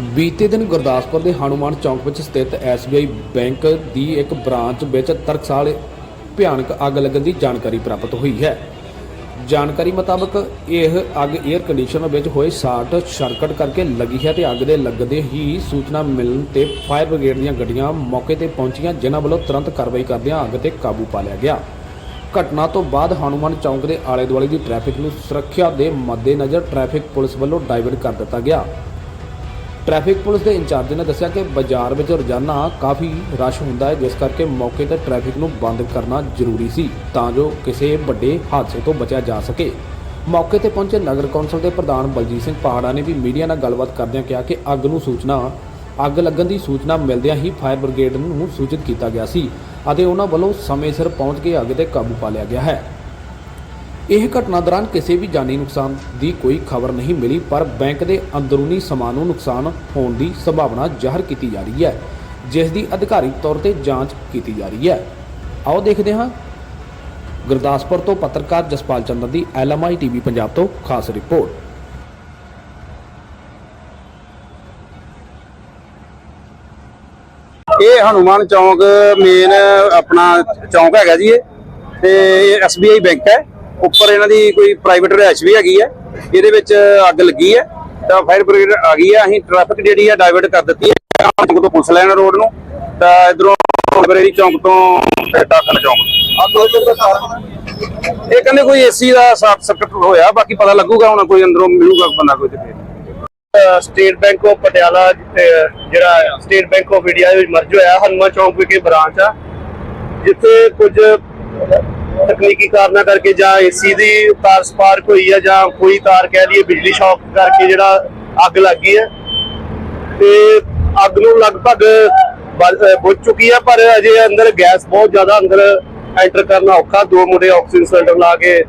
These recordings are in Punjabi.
ਬੀਤੇ ਦਿਨ ਗੁਰਦਾਸਪੁਰ ਦੇ ਹਨੂਮਾਨ ਚੌਂਕ ਵਿੱਚ ਸਥਿਤ SBI ਬੈਂਕ ਦੀ ਇੱਕ ਬ੍ਰਾਂਚ ਵਿੱਚ ਤਰਕਸਾਲ ਭਿਆਨਕ ਅੱਗ ਲੱਗਣ ਦੀ ਜਾਣਕਾਰੀ ਪ੍ਰਾਪਤ ਹੋਈ ਹੈ। ਜਾਣਕਾਰੀ ਮੁਤਾਬਕ ਇਹ ਅੱਗ 에ਅਰ ਕੰਡੀਸ਼ਨਰ ਵਿੱਚ ਹੋਏ ਸ਼ਾਰਟ ਸਰਕਟ ਕਰਕੇ ਲੱਗੀ ਹੈ ਤੇ ਅੱਗ ਦੇ ਲੱਗਦੇ ਹੀ ਸੂਚਨਾ ਮਿਲਣ ਤੇ ਫਾਇਰ ਬ੍ਰਿਗੇਡ ਦੀਆਂ ਗੱਡੀਆਂ ਮੌਕੇ ਤੇ ਪਹੁੰਚੀਆਂ, ਜਿਨ੍ਹਾਂ ਵੱਲੋਂ ਤੁਰੰਤ ਕਾਰਵਾਈ ਕਰਦਿਆਂ ਅੱਗ ਤੇ ਕਾਬੂ ਪਾ ਲਿਆ ਗਿਆ। ਘਟਨਾ ਤੋਂ ਬਾਅਦ ਹਨੂਮਾਨ ਚੌਂਕ ਦੇ ਆਲੇ ਦੁਆਲੇ ਦੀ ਟ੍ਰੈਫਿਕ ਨੂੰ ਸੁਰੱਖਿਆ ਦੇ ਮੱਦੇਨਜ਼ਰ ਟ੍ਰੈਫਿਕ ਪੁਲਿਸ ਵੱਲੋਂ ਡਾਇਵਰਟ ਕਰ ਦਿੱਤਾ ਗਿਆ। ਟ੍ਰੈਫਿਕ ਪੁਲਿਸ ਦੇ ਇੰਚਾਰਜ ਨੇ ਦੱਸਿਆ ਕਿ ਬਾਜ਼ਾਰ ਵਿੱਚ ਰੋਜ਼ਾਨਾ ਕਾਫੀ ਰਸ਼ ਹੁੰਦਾ ਹੈ, ਜਿਸ ਕਰਕੇ ਮੌਕੇ ਤੇ ਟ੍ਰੈਫਿਕ ਨੂੰ ਬੰਦ ਕਰਨਾ ਜ਼ਰੂਰੀ ਸੀ ਤਾਂ ਜੋ ਕਿਸੇ ਵੱਡੇ ਹਾਦਸੇ ਤੋਂ ਬਚਿਆ ਜਾ ਸਕੇ। ਮੌਕੇ ਤੇ ਪਹੁੰਚੇ ਨਗਰ ਕੌਂਸਲ ਦੇ ਪ੍ਰਧਾਨ ਬਲਜੀਤ ਸਿੰਘ ਪਹਾੜਾ ਨੇ ਵੀ ਮੀਡੀਆ ਨਾਲ ਗੱਲਬਾਤ ਕਰਦਿਆਂ ਕਿਹਾ ਕਿ ਅੱਗ ਨੂੰ ਸੂਚਨਾ, ਅੱਗ ਲੱਗਣ ਦੀ ਸੂਚਨਾ ਮਿਲਦਿਆਂ ਹੀ ਫਾਇਰ ਬ੍ਰਿਗੇਡ ਨੂੰ ਸੂਚਿਤ ਕੀਤਾ ਗਿਆ ਸੀ ਅਤੇ ਉਹਨਾਂ ਵੱਲੋਂ ਸਮੇਂ ਸਿਰ ਪਹੁੰਚ ਕੇ ਅੱਗ ਤੇ ਕਾਬੂ ਪਾ ਲਿਆ ਗਿਆ ਹੈ। ਇਹ ਘਟਨਾ ਦੌਰਾਨ ਕਿਸੇ ਵੀ ਜਾਨੀ ਨੁਕਸਾਨ ਦੀ ਕੋਈ ਖਬਰ ਨਹੀਂ ਮਿਲੀ, ਪਰ ਬੈਂਕ ਦੇ ਅੰਦਰੂਨੀ ਸਮਾਨ ਨੂੰ ਨੁਕਸਾਨ ਹੋਣ ਦੀ ਸੰਭਾਵਨਾ ਜ਼ਾਹਰ ਕੀਤੀ ਜਾ ਰਹੀ ਹੈ, ਜਿਸ ਦੀ ਅਧਿਕਾਰਿਕ ਤੌਰ ਤੇ ਜਾਂਚ ਕੀਤੀ ਜਾ ਰਹੀ ਹੈ। ਆਓ ਦੇਖਦੇ ਹਾਂ। ਗੁਰਦਾਸਪੁਰ ਤੋਂ ਪੱਤਰਕਾਰ ਜਸਪਾਲ ਚੰਦਰ ਦੀ ਐਲਐਮਆਈ ਟੀਵੀ ਪੰਜਾਬ ਤੋਂ ਖਾਸ ਰਿਪੋਰਟ। ਇਹ ਹਨੂਮਾਨ ਚੌਂਕ ਮੇਨ ਆਪਣਾ ਚੌਂਕ ਹੈਗਾ ਜੀ ਇਹ, ਤੇ ਇਹ SBI ਬੈਂਕ ਹੈ। ਉੱਪਰ ਇਹਨਾਂ ਦੀ ਕੋਈ ਪ੍ਰਾਈਵੇਟ ਰਿਹਾਇਸ਼ ਵੀ ਹੈਗੀ ਹੈ ਇਹਦੇ ਵਿੱਚ ਅੱਗ ਲੱਗੀ ਹੈ ਤਾਂ ਫਾਇਰ ਬ੍ਰਿਗੇਡ ਆ ਗਈ ਹੈ ਅਸੀਂ ਟ੍ਰੈਫਿਕ ਜਿਹੜੀ ਹੈ ਡਾਇਵਰਟ ਕਰ ਦਿੱਤੀ ਹੈ। ਚੌਂਕ ਤੋਂ ਪੁਲਿਸ ਲਾਈਨ ਰੋਡ ਨੂੰ ਤਾਂ ਇਧਰੋਂ ਬਰੇਰੀ ਚੌਂਕ ਤੋਂ ਟਾਕਨ ਚੌਂਕ। ਇਹ ਕਹਿੰਦੇ ਕੋਈ ਏਸੀ ਦਾ ਸ਼ਾਰਟ ਸਰਕਟ ਹੋਇਆ ਬਾਕੀ ਪਤਾ ਲੱਗੂਗਾ ਹੁਣ ਕੋਈ ਅੰਦਰੋਂ ਮਿਲੂਗਾ ਬੰਦਾ ਕੋਈ ਤੇ ਸਟੇਟ ਬੈਂਕ ਆਫ ਪਟਿਆਲਾ ਜਿਹੜਾ ਸਟੇਟ ਬੈਂਕ ਆਫ ਇੰਡੀਆ ਵਿੱਚ ਮਰਜ ਹੋਇਆ ਹਨੂੰਮਾਨ ਚੌਂਕ ਵਿਖੇ ਬ੍ਰਾਂਚ ਆ ਜਿੱਥੇ ਕੁਝ ਤਕਨੀਕੀ ਕਾਰਨਾਂ ਕਰਕੇ ਜਾਂ ਏਸੀ ਦੀ ਤਾਰ ਸਪਾਰਕ ਹੋਈ ਹੈ ਜਾਂ ਕੋਈ ਤਾਰ ਕਹਿ ਲਈਏ ਬਿਜਲੀ ਸ਼ੌਕ ਕਰਕੇ ਜਿਹੜਾ ਅੱਗ ਲੱਗ ਗਈ ਹੈ ਤੇ ਅੱਗ ਨੂੰ ਲਗਭਗ ਬੁਝ ਚੁੱਕੀ ਹੈ ਪਰ ਅਜੇ ਅੰਦਰ ਗੈਸ ਬਹੁਤ ਜ਼ਿਆਦਾ ਅੰਦਰ ਐਂਟਰ ਕਰਨਾ ਔਖਾ। ਦੋ ਮੁੰਡੇ ਆਕਸੀਜਨ ਸਿਲੰਡਰ ਲਾ ਕੇ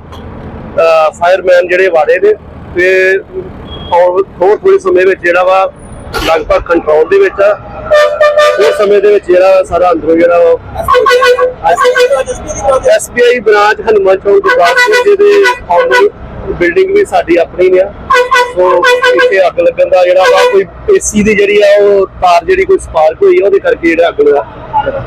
ਫਾਇਰਮੈਨ ਜਿਹੜੇ ਵਾੜੇ ਨੇ। ਤੇ ਔਰ ਥੋੜ੍ਹੇ ਥੋੜੇ ਸਮੇਂ ਵਿੱਚ ਜਿਹੜਾ ਵਾ ਲਗਭਗ ਕੰਟਰੋਲ ਦੇ ਵਿੱਚ ਆ। ਥੋੜੇ ਸਮੇਂ ਦੇ ਵਿੱਚ ਜਿਹੜਾ ਸਾਰਾ ਅੰਦਰੋਂ ਜਿਹੜਾ ਐਸਬੀਆਈ ਬ੍ਰਾਂਚ ਹਨੂੰਮਾਨ ਚੌਕ ਦੇ ਬਾਹਰ ਜਿਹਦੇ ਫਾਊਂਡਰ ਬਿਲਡਿੰਗ ਵੀ ਸਾਡੀ ਆਪਣੀ ਨੇ ਸੋ ਇੱਥੇ ਅੱਗ ਲੱਗਣ ਦਾ ਜਿਹੜਾ ਵਾ ਕੋਈ ਏਸੀ ਦੀ ਜਿਹੜੀ ਆ ਉਹ ਤਾਰ ਜਿਹੜੀ ਕੋਈ ਸਪਾਰਕ ਹੋਈ ਆ ਉਹਦੇ ਕਰਕੇ ਜਿਹੜਾ ਅੱਗ ਲੱਗਾ